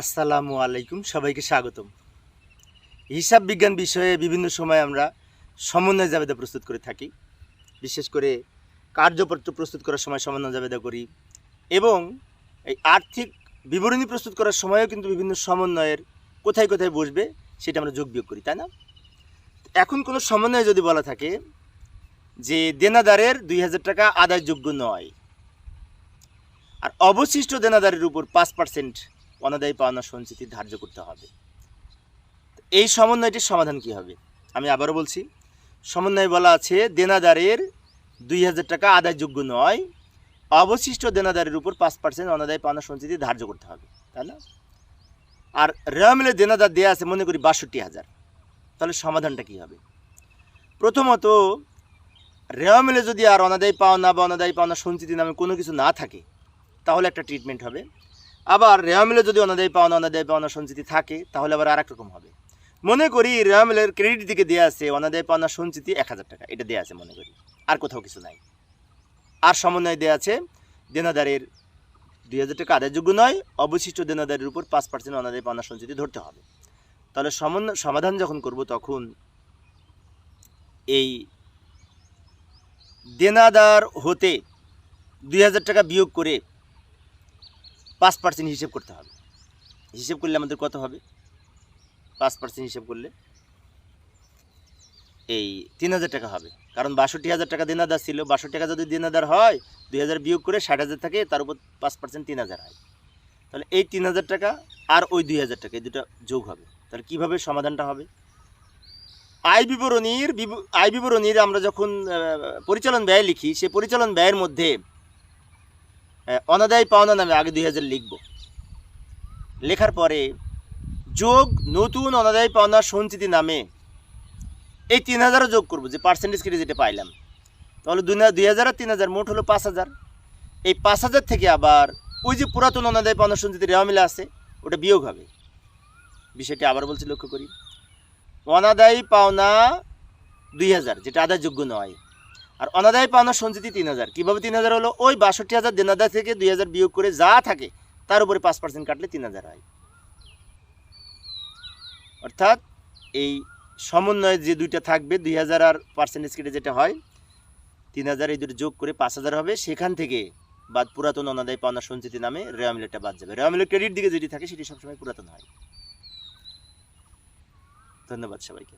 আসসালামু আলাইকুম, সবাইকে স্বাগতম। হিসাব বিজ্ঞান বিষয়ে বিভিন্ন সময় আমরা সমন্বয় জাবেদা প্রস্তুত করে থাকি। বিশেষ করে কার্যপত্র প্রস্তুত করার সময় সমন্বয় জাবেদা করি এবং এই আর্থিক বিবরণী প্রস্তুত করার সময়ও কিন্তু বিভিন্ন সমন্বয়ের কোথায় কোথায় বসবে সেটা আমরা যোগ বিয়োগ করি, তাই না? এখন কোনো সমন্বয় যদি বলা থাকে যে দেনাদারের দুই হাজার টাকা আদায়যোগ্য নয়, আর অবশিষ্ট দেনাদারের উপর পাঁচ পার্সেন্ট অনাদায়ী পাওনা সঞ্চিতি ধার্য করতে হবে। এই সমন্বয়টির সমাধান কি হবে? আমি আবারও বলছি, সমন্বয় বলা আছে, দেনাদারের দুই হাজার টাকা আদায়যোগ্য নয়, অবশিষ্ট দেনাদারের উপর পাঁচ পার্সেন্ট অনাদায়ী পাওনা সঞ্চিতি ধার্য করতে হবে। তাই না আর রেওয়ামিলে দেনাদার দেওয়া আছে, মনে করি বাষট্টি হাজার। তাহলে সমাধানটা কী হবে? প্রথমত রেওয়ামিলে যদি আর অনাদায়ী পাওনা বা অনাদায়ী পাওনা সঞ্চিতি নামে কোনো কিছু না থাকে, তাহলে একটা ট্রিটমেন্ট হবে। আবার রেওয়ামিলে যদি অনাদায়ী পাওনা অনাদায়ী পাওনা সঞ্চিতি থাকে, তাহলে আবার আর রকম হবে। মনে করি রেওয়ামিলের ক্রেডিট দিকে দেওয়া আছে, অনাদায়ী পাওনা সঞ্চিতি এক হাজার টাকা। এটা দেওয়া আছে মনে করি। আর কোথাও কিছু নাই। আর সমন্বয় দেওয়া আছে, দেনাদারের দুই হাজার টাকা আদায়যোগ্য নয়, অবশিষ্ট দেনাদারের উপর পাঁচ পার্সেন্ট অনাদায়ী পাওনা সঞ্চিতি ধরতে হবে। তাহলে সমন্বয় সমাধান যখন করব তখন এই দেনাদার হতে দুই হাজার টাকা বিয়োগ করে পাঁচ পার্সেন্ট হিসেব করতে হবে। হিসেব করলে আমাদের কত হবে? পাঁচ পার্সেন্ট হিসেব করলে এই তিন হাজার টাকা হবে। কারণ বাষট্টি হাজার টাকা দেনাদার ছিল। বাষট্টি টাকা যদি দেনাদার হয়, দুই হাজার বিয়োগ করে ষাট হাজার থাকে, তার উপর পাঁচ পার্সেন্ট তিন হাজার হয়। তাহলে এই তিন হাজার টাকা আর ওই দুই হাজার টাকা, এই দুটো যোগ হবে। তাহলে কীভাবে সমাধানটা হবে? আয় বিবরণীর বিব- আয় বিবরণীর আমরা যখন পরিচালন ব্যয় লিখি, সে পরিচালন ব্যয়ের মধ্যে অনাদায়ী পাওনা নামে আগে দুই হাজার লিখব। লেখার পরে, যোগ নতুন অনাদায়ী পাওনা সঞ্চিতি নামে এই তিন হাজারও যোগ করব, যে পার্সেন্টেজ কেটে যেটা পাইলাম। তাহলে দুই হাজার- দুই হাজার আর তিন হাজার মোট হলো পাঁচ হাজার। এই পাঁচ হাজার থেকে আবার ওই যে পুরাতন অনাদায়ী পাওনা সঞ্চিতি রেওয়া মিলে আছে, ওটা বিয়োগ হবে। বিষয়টি আবার বলছি লক্ষ্য করি। অনাদায়ী পাওনা দুই হাজার, যেটা আদায়যোগ্য নয়। আর অনাদায় পাওনা সঞ্চিতি তিন হাজার। কীভাবে তিন হাজার হলো? ওই বাষট্টি হাজার দেনাদার থেকে দুই হাজার বিয়োগ করে যা থাকে, তার উপরে পাঁচ পার্সেন্ট কাটলে তিন হাজার হয়। অর্থাৎ এই সমন্বয়ে যে দুইটা থাকবে, দুই হাজার আর পার্সেন্টেজ কেটে যেটা হয়, তিন হাজার এই দুটো যোগ করে পাঁচ হাজার হবে। সেখান থেকে বাদ পুরাতন অনাদায় পাওনা সঞ্চিতি নামে রেওয়ামিলেটটা বাদ যাবে। রেওয়ামিলের ক্রেডিট দিকে যেটি থাকে, সেটি সবসময় পুরাতন হয়। ধন্যবাদ সবাইকে।